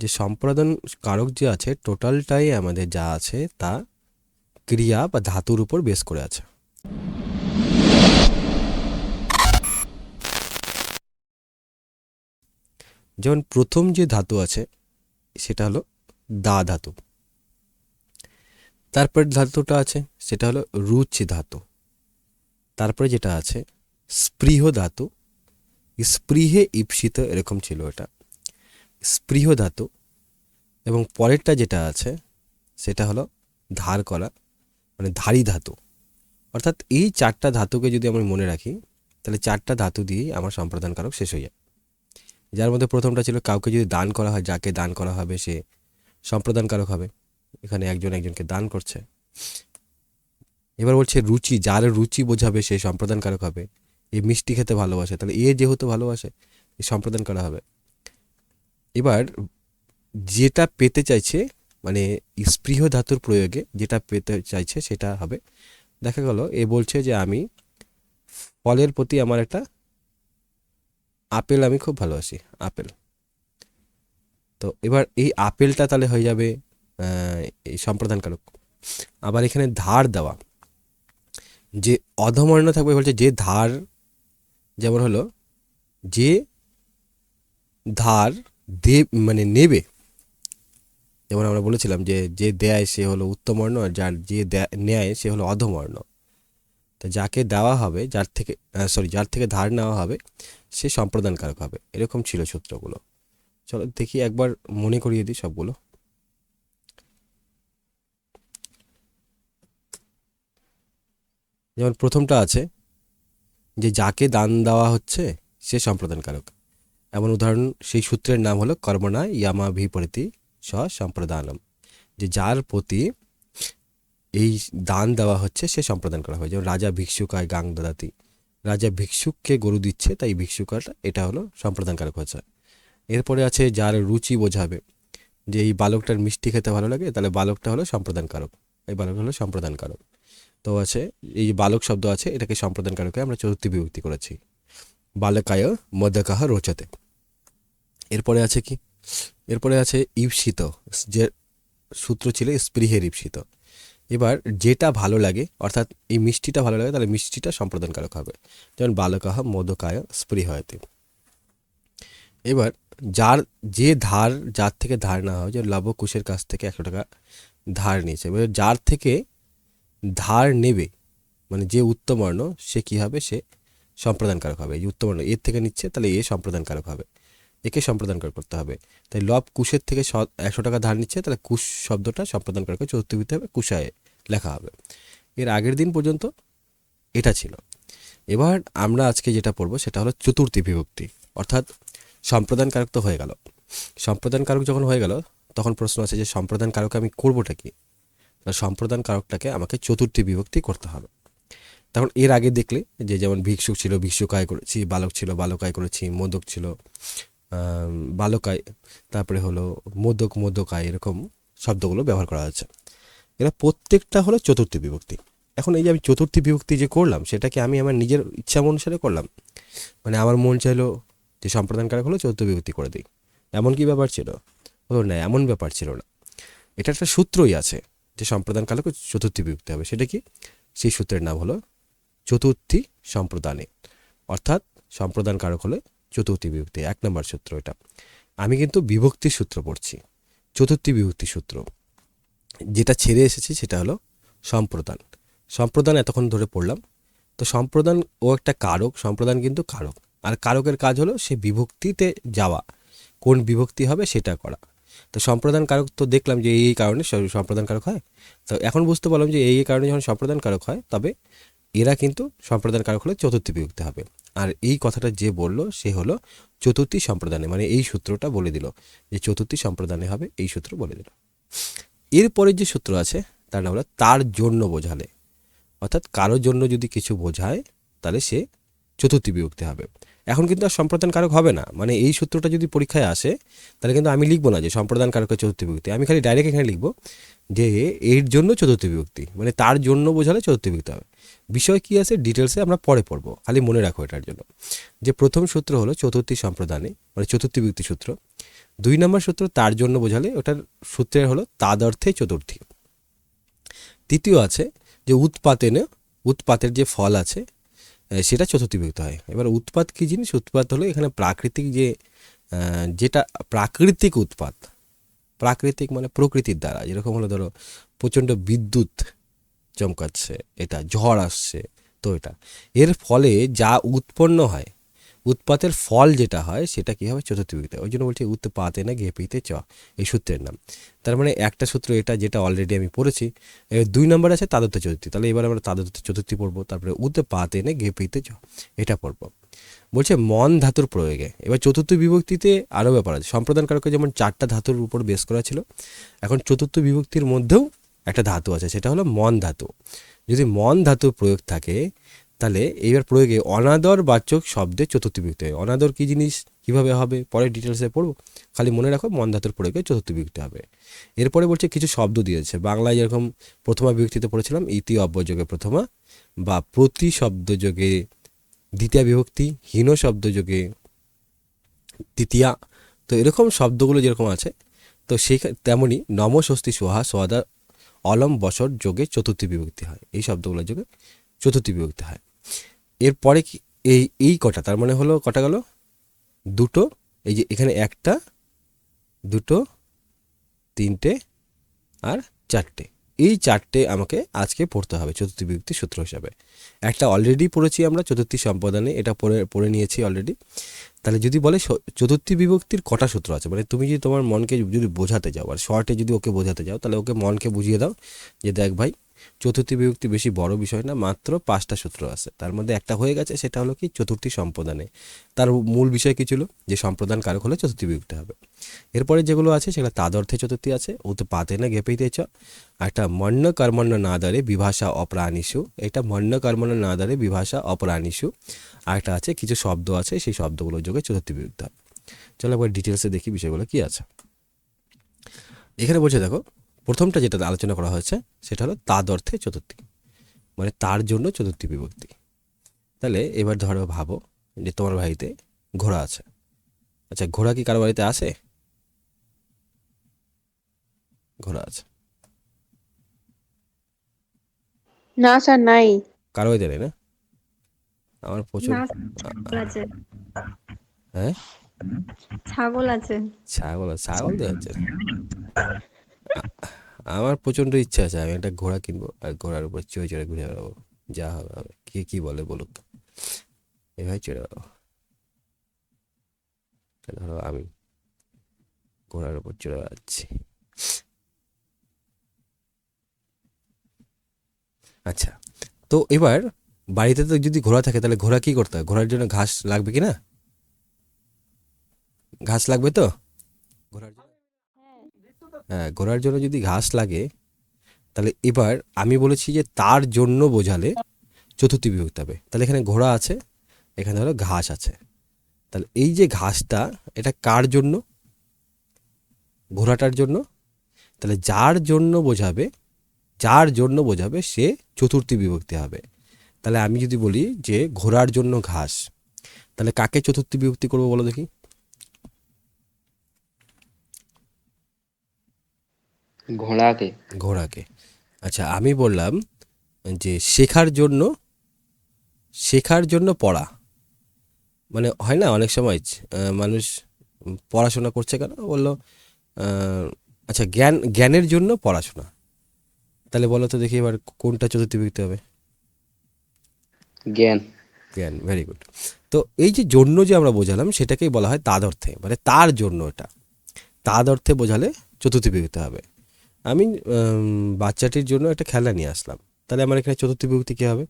যে সম্প্রদান কারক যে আছে, টোটালটাই আমাদের যা আছে তা ক্রিয়া বা ধাতুর উপর বেস করে আছে। যেমন প্রথম যে ধাতু আছে, সেটা হলো দা ধাতু। তারপর ধাতুটা আছে, সেটা হলো রুচি ধাতু। তারপরে যেটা আছে, স্পৃহ ধাতু। স্পৃহে ঈপ্সিত, এরকম ছিল এটা। স্পৃহ ধাতু এবং পরেরটা যেটা আছে, সেটা হলো ধার করা মানে ধারী ধাতু। অর্থাৎ এই চারটা ধাতুকে যদি আমি মনে রাখি, তাহলে চারটা ধাতু দিয়েই আমার সম্প্রদান কারক শেষ হয়ে যায়। যার মধ্যে প্রথমটা ছিল কাউকে যদি দান করা হয়, যাকে দান করা হবে সে সম্প্রদান কারক হবে। এখানে একজন একজনকে দান করছে। এবার বলছে রুচি, যার রুচি বোঝাবে সে সম্প্রদান কারক হবে। এই মিষ্টি খেতে ভালোবাসে, তাহলে এ যেহেতু ভালোবাসে সম্প্রদান করা হবে। এবার যেটা পেতে চাইছে মানে স্পৃহ ধাতুর প্রয়োগে যেটা পেতে চাইছে সেটা হবে, দেখা গেল এ বলছে যে আমি ফলের প্রতি আমার একটা আপেল আমি খুব ভালোবাসি, আপেল। তো এবার এই আপেলটা তাহলে হয়ে যাবে এই সম্প্রদানকারক। আবার এখানে ধার দেওয়া, যে অধমর্ণ থাকবে বলছে যে ধার, যেমন হলো, যে ধার দে মানে নেবে। যেমন আমরা বলেছিলাম যে যে দেয় সে হলো উত্তমর্ণ, আর যার যে নেয় সে হলো অধমর্ণ। তো যাকে দেওয়া হবে, যার থেকে সরি যার থেকে ধার নেওয়া হবে, সে সম্প্রদানকারক হবে। এরকম ছিল সূত্রগুলো। চলো দেখি একবার মনে করিয়ে দিই সবগুলো। যেমন প্রথমটা আছে, যে যাকে দান দেওয়া হচ্ছে, সে সম্প্রদানকারক। এমন উদাহরণ, সেই সূত্রের নাম হলো কর্মণা ইয়ামা বিপরীতি সম্প্রদানম যে যার প্রতি এই দান দেওয়া হচ্ছে, সে সম্প্রদান করা হয়। যেমন রাজা ভিক্ষুকায় গাং দাদাতি রাজা ভিক্ষুককে গরু দিচ্ছে, তাই ভিক্ষুকাটা, এটা হলো সম্প্রদানকারক হচ্ছে। এরপরে আছে যার রুচি বোঝাবে, যে এই বালকটার মিষ্টি খেতে ভালো লাগে, তাহলে বালকটা হলো সম্প্রদানকারক, এই বালকটা হলো সম্প্রদানকারক। তো আছে, এই যে বালক শব্দ আছে, এটাকে সম্প্রদানকারকে আমরা চতুর্থী বিভক্তি করেছি। বালকায় মদকাহ রোচতে। এরপরে আছে কি? এরপরে আছে ঈপ্সিত, যে সূত্র ছিল স্পৃহের ঈপ্সিত। এবার যেটা ভালো লাগে, অর্থাৎ এই মিষ্টিটা ভালো লাগে, তাহলে মিষ্টিটা সম্প্রদানকারক হবে। যেমন বালকাহ মদকায় স্পৃহয়তে। এবার যার যে ধার, যার থেকে ধার নেওয়া হয়, যে লব কুশের কাছ থেকে একশো টাকা ধার নিয়েছে, এবার যার থেকে ধার নেবে মানে যে উত্তমর্ণ, সে কী হবে? সে সম্প্রদানকারক হবে। এই উত্তমর্ণ, এর থেকে নিচ্ছে, তাহলে এ সম্প্রদানকারক হবে। একে সম্প্রদানকারক করতে হবে। তাই লব কুশের থেকে একশো টাকা ধার নিচ্ছে, তাহলে কুশ শব্দটা সম্প্রদানকারক চতুর্থ বিতে হবে, কুশায় লেখা হবে। এর আগের দিন পর্যন্ত এটা ছিল। এবার আমরা আজকে যেটা পড়ব সেটা হলো চতুর্থী বিভক্তি। অর্থাৎ সম্প্রদান কারক তো হয়ে গেল। সম্প্রদান কারক যখন হয়ে গেল, তখন প্রশ্ন আছে যে সম্প্রদান কারক আমি করবোটা কি? সম্প্রদান কারকটাকে আমাকে চতুর্থী বিভক্তি করতে হবে। তখন এর আগে দেখলে যে যেমন ভিক্ষুক ছিল ভিক্ষুকায় করেছি, বালক ছিল বালকায় করেছি, মোদক ছিল বালকায়, তারপরে হলো মোদক মোদকায় এরকম শব্দগুলো ব্যবহার করা হচ্ছে এরা প্রত্যেকটা হলো চতুর্থী বিভক্তি। এখন এই যে আমি চতুর্থী বিভক্তি যে করলাম, সেটাকে আমি আমার নিজের ইচ্ছা অনুসারে করলাম। মানে আমার মন চাইলো যে সম্প্রদানকারক হলো চতুর্থ বিভক্তি করে দিই। এমন কি ব্যাপার ছিল ও না, এমন ব্যাপার ছিল না। এটা একটা সূত্রই আছে যে সম্প্রদানকারক চতুর্থী বিভক্তি হবে। সেটা কি? সেই সূত্রের নাম হলো চতুর্থী সম্প্রদানে। অর্থাৎ সম্প্রদান কারক হলে চতুর্থী বিভক্তি, এক নম্বর সূত্র এটা। আমি কিন্তু বিভক্তি সূত্র পড়ছি, চতুর্থী বিভক্তি সূত্র। যেটা ছেড়ে এসেছি সেটা হলো সম্প্রদান। সম্প্রদান এতক্ষণ ধরে পড়লাম। তো সম্প্রদান ও একটা কারক, সম্প্রদান কিন্তু কারক। আর কারকের কাজ হলো সে বিভক্তিতে যাওয়া, কোন বিভক্তি হবে সেটা করা। তো সম্প্রদান কারক তো দেখলাম যে এই কারণে সম্প্রদান কারক হয়। তো এখন বুঝতে পারলাম যে এই কারণে যখন সম্প্রদান কারক হয়, তবে এরা কিন্তু সম্প্রদান কারক হলে চতুর্থী বিভক্তি হবে। আর এই কথাটা যে বলল, সে হলো চতুর্থী সম্প্রদানে মানে এই সূত্রটা বলে দিল যে চতুর্থী সম্প্রদানে হবে, এই সূত্র বলে দিল। এরপরের যে সূত্র আছে, তার নাম হলো তার জন্য বোঝালে। অর্থাৎ কারোর জন্য যদি কিছু বোঝায়, তাহলে সে চতুর্থী বিভক্তি হবে। এখন কিন্তু আর সম্প্রদান কারক হবে না। মানে এই সূত্রটা যদি পরীক্ষায় আসে, তাহলে কিন্তু আমি লিখব না যে সম্প্রদান কারকের চতুর্থী বিভক্তি। আমি খালি ডাইরেক্ট এখানে লিখব যে এর জন্য চতুর্থী বিভক্তি। মানে তার জন্য বোঝালে চতুর্থী বিভক্তি হবে। বিষয় কি আছে? ডিটেলসে আমরা পরে পড়ব। খালি মনে রাখো এটার জন্য। যে প্রথম সূত্র হলো চতুর্থী সম্প্রদানে মানে চতুর্থী বিভক্তি সূত্র। দুই নম্বর সূত্র, তার জন্য বোঝালে ওটার সূত্রের হলো তাদর্থে চতুর্থী। তৃতীয় আছে যে উৎপাতেনে, উৎপাতের যে ফল আছে সেটা চতুর্থী বিভক্ত হয়। এবার উৎপাত কী জিনিস? উৎপাত হলো এখানে প্রাকৃতিক যে যেটা প্রাকৃতিক উৎপাত, প্রাকৃতিক মানে প্রকৃতির দ্বারা। যেরকম হলো ধরো প্রচণ্ড বিদ্যুৎ চমকাচ্ছে, এটা ঝড় আসছে, তো এটা। এর ফলে যা উৎপন্ন হয়, উৎপাতের ফল যেটা হয়, সেটা কী হবে চতুর্থী বিভক্তি ওই জন্য বলছি উৎপাতে না গেপিতে চ, এই সূত্রের নাম। তার মানে একটা সূত্র এটা যেটা অলরেডি আমি পড়েছি দুই নম্বর আছে তাদত্ত চতুর্থী। তাহলে এবার আমরা তাদত্ত চতুর্থী পড়ব, তারপরে উৎপাতে না গেপিতে চ, এটা পড়ব। বলছে মন ধাতুর প্রয়োগে। এবার চতুর্থ বিভক্তিতে আরও ব্যাপার আছে। সম্প্রদান কারকে যেমন চারটা ধাতুর উপর বেস করা ছিল, এখন চতুর্থ বিভক্তির মধ্যেও একটা ধাতু আছে, সেটা হলো মন ধাতু। যদি মন ধাতুর প্রয়োগ থাকে, তাহলে এইবার প্রয়োগে অনাদর বাচক শব্দে চতুর্থ বিভক্তি হয়। অনাদর কী জিনিস? কীভাবে হবে? পরে ডিটেলসে পড়ব। খালি মনে রাখো, মন ধাতুর প্রয়োগে চতুর্থ বিভক্তি হবে। এরপরে বলছে কিছু শব্দ দিয়েছে। বাংলায় যেরকম প্রথমা বিভক্তিতে পড়েছিলাম, ইতি অব্যযোগে প্রথমা, বা প্রতি শব্দযোগে দ্বিতীয় বিভক্তি, হীন শব্দযোগে তৃতীয়া। তো এরকম শব্দগুলো যেরকম আছে, তো সেই তেমনই নম স্বস্তি সোহা সোহাদা অলম বছর যোগে চতুর্থী বিভক্তি হয়। এই শব্দগুলো যোগে চতুর্থী বিভক্তি হয়। এরপরে কি এই এই কটা, তার মানে হলো কটা গেল? দুটো, এই যে এখানে একটা, দুটো, তিনটে আর চারটে। এই চারটে আমাকে আজকে পড়তে হবে চতুর্থ বিভক্তি সূত্র হিসাবে। একটা অলরেডি পড়েছি আমরা, চতুর্থী সম্পাদনে, এটা পড়ে পড়ে নিয়েছি অলরেডি তাহলে যদি বলে চতুর্থী বিভক্তির কটা সূত্র আছে? মানে তুমি যদি তোমার মনকে যদি বোঝাতে যাও, আর শর্টে যদি ওকে বোঝাতে যাও, তাহলে ওকে মনকে বুঝিয়ে দাও, যে দেখ ভাই চতুর্থী বিভক্তি বেশি বড় বিষয় না, মাত্র পাঁচটা সূত্র আছে। তার মধ্যে একটা হয়ে গেছে, সেটা হলো কি চতুর্থী সম্প্রদানে। তার মূল বিষয় কি ছিল? যে সম্প্রদান কারক হলে চতুর্থী বিভক্তি হবে। এরপরে যেগুলো আছে, সেগুলো তাদর্থে চতুর্থী আছে ও তো পাতে না গেপেইতে চ একটা মন্য কর্মণ্য না নাদারে বিভাষা অপ্রাণীষু। এটা মন্য কর্মণ্য না নাদারে বিভাষা অপ্রাণীষু। আর একটা আছে, কিছু শব্দ আছে, সেই শব্দগুলোর যোগে চতুর্থী বিভক্তি হবে। চলো একবার ডিটেলসে দেখি বিষয়গুলো কি আছে। এখানে বলছে দেখো প্রথমটা যেটা আলোচনা করা হয়েছে সেটা হলো তাদ অর্থে চতুর্থী। মানে তার জন্য চতুর্থী বিভক্তি। তাহলে এবার ধরো ভাবো যে তোমার বাড়িতে ঘোড়া আছে। আচ্ছা ঘোড়া কি কারও বাড়িতে আছে? ঘোড়া আছে। না স্যার নাই। কারও বাড়িতে নেই না? আমার প্রচুর ছাগল আছে। হ্যাঁ? ছাগল আছে। ছাগল ছাগল আমার প্রচণ্ড ইচ্ছা আছে, আমি একটা ঘোড়া কিনবো আর ঘোড়ার উপর চড়ে চড়ে ঘুরে বেড়াবো, যা হবে হবে। কে কি বলে বলুক। এভাবে চড়ে বেড়াবো। ধরো আমি ঘোড়ার উপর চড়ে বেড়াচ্ছি। আচ্ছা তো এবার বাড়িতে তো যদি ঘোড়া থাকে, তাহলে ঘোড়া কি করতে হয়? ঘোড়ার জন্য ঘাস লাগবে কি না? ঘাস লাগবে তো? ঘোড়ার ঘোড়ার জন্য যদি ঘাস লাগে, তাহলে এবার আমি বলেছি যে তার জন্য বোঝালে চতুর্থী বিভক্তি হবে। তাহলে এখানে ঘোড়া আছে, এখানে হলো ঘাস আছে। তাহলে এই যে ঘাসটা, এটা কার জন্য? ঘোড়াটার জন্য। তাহলে যার জন্য বোঝাবে, যার জন্য বোঝাবে সে চতুর্থী বিভক্তি হবে। তাহলে আমি যদি বলি যে ঘোড়ার জন্য ঘাস, তাহলে কাকে চতুর্থী বিভক্তি করব বলো দেখি? ঘোড়াকে। ঘোড়াকে। আচ্ছা আমি বললাম যে শেখার জন্য শেখার জন্য পড়া। মানে হয় না অনেক সময় মানুষ পড়াশোনা করছে কেন? বলল আচ্ছা জ্ঞান জ্ঞানের জন্য পড়াশোনা। তাহলে বলো তো দেখি এবার কোনটা চতুর্থী বিভক্তি হবে। জ্ঞান। জ্ঞান ভেরি গুড তো এই যে জন্য যে আমরা বোঝালাম সেটাকেই বলা হয় তাদ অর্থে মানে তার জন্য এটা। তাদ অর্থে বোঝালে চতুর্থী বিভক্তি হবে। আমি বাচ্চাটির জন্য একটা খেলা নিয়ে আসলাম। তাহলে আমার এখানে চতুর্থ বিভক্তি কী হবে?